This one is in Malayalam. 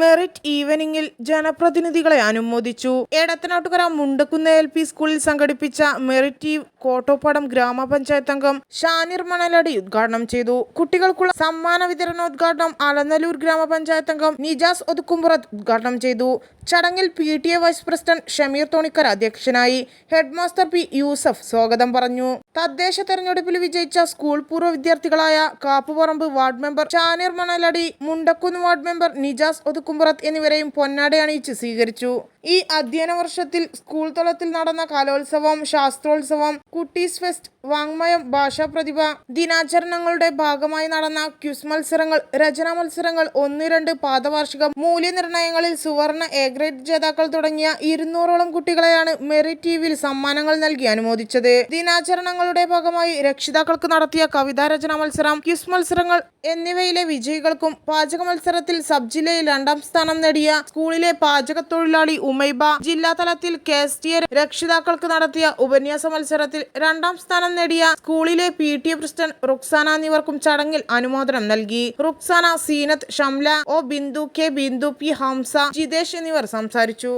മെറിറ്റ് ഈവനിങ്ങിൽ ജനപ്രതിനിധികളെ അനുമോദിച്ചു. എടത്തനാട്ടുകര മുണ്ടക്കുന്ന് എൽ പി സ്കൂളിൽ സംഘടിപ്പിച്ച മെറിറ്റ് ഈവ് കോട്ടോപ്പാടം ഗ്രാമപഞ്ചായത്ത് അംഗം ഷാനിർ മണലടി ഉദ്ഘാടനം ചെയ്തു. കുട്ടികൾക്കുള്ള സമ്മാന വിതരണോദ്ഘാടനം അലനല്ലൂർ ഗ്രാമപഞ്ചായത്ത് അംഗം നിജാസ് ഒതുക്കുംപുറത്ത് ഉദ്ഘാടനം ചെയ്തു. ചടങ്ങിൽ P T A vice president Shameer Thonikkar അധ്യക്ഷനായി ഹെഡ് മാസ്റ്റർ പി യൂസഫ് സ്വാഗതം പറഞ്ഞു. തദ്ദേശ തെരഞ്ഞെടുപ്പിൽ വിജയിച്ച സ്കൂൾ പൂർവ വിദ്യാർത്ഥികളായ Kappuparamb ward member Shanir Manaladi Mundakkunnu ward member Nijas Othukkumpurath എന്നിവരെയും പൊന്നാട അണിയിച്ച് സ്വീകരിച്ചു. ഈ അധ്യയന വർഷത്തിൽ സ്കൂൾ തലത്തിൽ നടന്ന കലോത്സവം ശാസ്ത്രോത്സവം കുട്ടീസ് ഫെസ്റ്റ് വാങ്മയം ഭാഷാ പ്രതിഭ ദിനാചരണങ്ങളുടെ ഭാഗമായി നടന്ന ക്യുസ് മത്സരങ്ങൾ രചനാ മത്സരങ്ങൾ ഒന്ന് രണ്ട് പാദവാർഷികം മൂല്യനിർണയങ്ങളിൽ സുവർണ എ ഗ്രേഡ് ജേതാക്കൾ തുടങ്ങിയ ഇരുന്നൂറോളം കുട്ടികളെയാണ് മെറിറ്റ് ടിവിയിൽ സമ്മാനങ്ങൾ നൽകി അനുമോദിച്ചത്. ദിനാചരണങ്ങളുടെ ഭാഗമായി രക്ഷിതാക്കൾക്ക് നടത്തിയ കവിതാ രചനാ മത്സരം ക്യുസ് മത്സരങ്ങൾ എന്നിവയിലെ വിജയികൾക്കും പാചക മത്സരത്തിൽ സബ് ജില്ലയിൽ രണ്ടാം സ്ഥാനം നേടിയ സ്കൂളിലെ പാചക തൊഴിലാളി ഉമൈബ ജില്ലാതലത്തിൽ കെ എസ് ടി എ രക്ഷിതാക്കൾക്ക് നടത്തിയ ഉപന്യാസ മത്സരത്തിൽ രണ്ടാം സ്ഥാനം നേടിയ സ്കൂളിലെ P T A president Ruksana എന്നിവർക്കും ചടങ്ങിൽ അനുമോദനം നൽകി. Ruksana Seenath Shamla O Bindu K Bindu P Hamsa Jithesh എന്നിവർ സംസാരിച്ചു.